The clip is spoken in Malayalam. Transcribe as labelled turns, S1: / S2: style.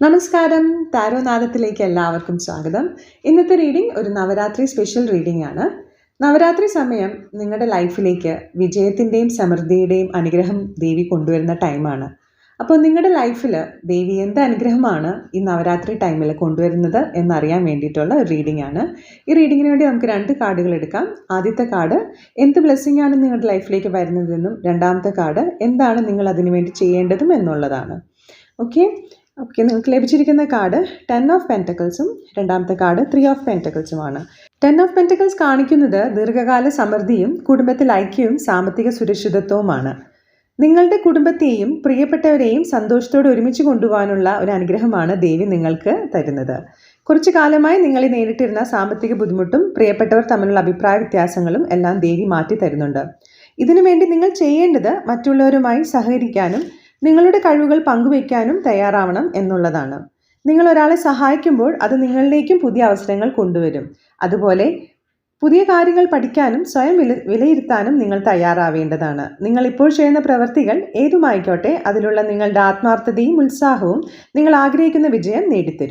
S1: നമസ്കാരം. താരോനാദത്തിലേക്ക് എല്ലാവർക്കും സ്വാഗതം. ഇന്നത്തെ റീഡിംഗ് ഒരു നവരാത്രി സ്പെഷ്യൽ റീഡിംഗ് ആണ്. നവരാത്രി സമയം നിങ്ങളുടെ ലൈഫിലേക്ക് വിജയത്തിന്റെയും സമൃദ്ധിയുടെയും അനുഗ്രഹം ദേവി കൊണ്ടുവരുന്ന ടൈമാണ് അപ്പോൾ നിങ്ങളുടെ ലൈഫിൽ ദേവി എന്ത് അനുഗ്രഹമാണ് ഈ നവരാത്രി ടൈമിൽ കൊണ്ടുവരുന്നത് എന്നറിയാൻ വേണ്ടിയിട്ടുള്ള ഒരു റീഡിംഗ് ആണ്. ഈ റീഡിങ്ങിന് വേണ്ടി നമുക്ക് രണ്ട് കാർഡുകൾ എടുക്കാം. ആദ്യത്തെ കാർഡ് എന്ത് ബ്ലെസ്സിംഗ് ആണ് നിങ്ങളുടെ ലൈഫിലേക്ക് വരുന്നതെന്നും രണ്ടാമത്തെ കാർഡ് എന്താണ് നിങ്ങൾ അതിനുവേണ്ടി ചെയ്യേണ്ടതും എന്നുള്ളതാണ്. ഓക്കെ ഓക്കെ നിങ്ങൾക്ക് ലഭിച്ചിരിക്കുന്ന കാർഡ് ടെൻ ഓഫ് പെന്റക്കിൾസും രണ്ടാമത്തെ കാർഡ് ത്രീ ഓഫ് പെന്റക്കിൾസുമാണ് ടെൻ ഓഫ് പെന്റക്കിൾസ് കാണിക്കുന്നത് ദീർഘകാല സമൃദ്ധിയും കുടുംബത്തിൽ ഐക്യവും സാമ്പത്തിക സുരക്ഷിതത്വവുമാണ് നിങ്ങളുടെ കുടുംബത്തെയും പ്രിയപ്പെട്ടവരെയും സന്തോഷത്തോടെ ഒരുമിച്ച് കൊണ്ടുപോകാനുള്ള ഒരു അനുഗ്രഹമാണ് ദേവി നിങ്ങൾക്ക് തരുന്നത്. കുറച്ചു കാലമായി നിങ്ങളെ നേരിട്ടിരുന്ന സാമ്പത്തിക ബുദ്ധിമുട്ടും പ്രിയപ്പെട്ടവർ തമ്മിലുള്ള അഭിപ്രായ വ്യത്യാസങ്ങളും എല്ലാം ദേവി മാറ്റി തരുന്നുണ്ട്. ഇതിനുവേണ്ടി നിങ്ങൾ ചെയ്യേണ്ടത് മറ്റുള്ളവരുമായി സഹകരിക്കാനും നിങ്ങളുടെ കഴിവുകൾ പങ്കുവയ്ക്കാനും തയ്യാറാവണം എന്നുള്ളതാണ്. നിങ്ങൾ ഒരാളെ സഹായിക്കുമ്പോൾ അത് നിങ്ങളിലേക്കും പുതിയ അവസരങ്ങൾ കൊണ്ടുവരും. അതുപോലെ പുതിയ കാര്യങ്ങൾ പഠിക്കാനും സ്വയം വില വിലയിരുത്താനും നിങ്ങൾ തയ്യാറാവേണ്ടതാണ്. നിങ്ങൾ ഇപ്പോൾ ചെയ്യുന്ന പ്രവൃത്തികൾ ഏതുമായിക്കോട്ടെ അതിലുള്ള നിങ്ങളുടെ ആത്മാർത്ഥതയും ഉത്സാഹവും നിങ്ങൾ ആഗ്രഹിക്കുന്ന വിജയം നേടിത്തരും.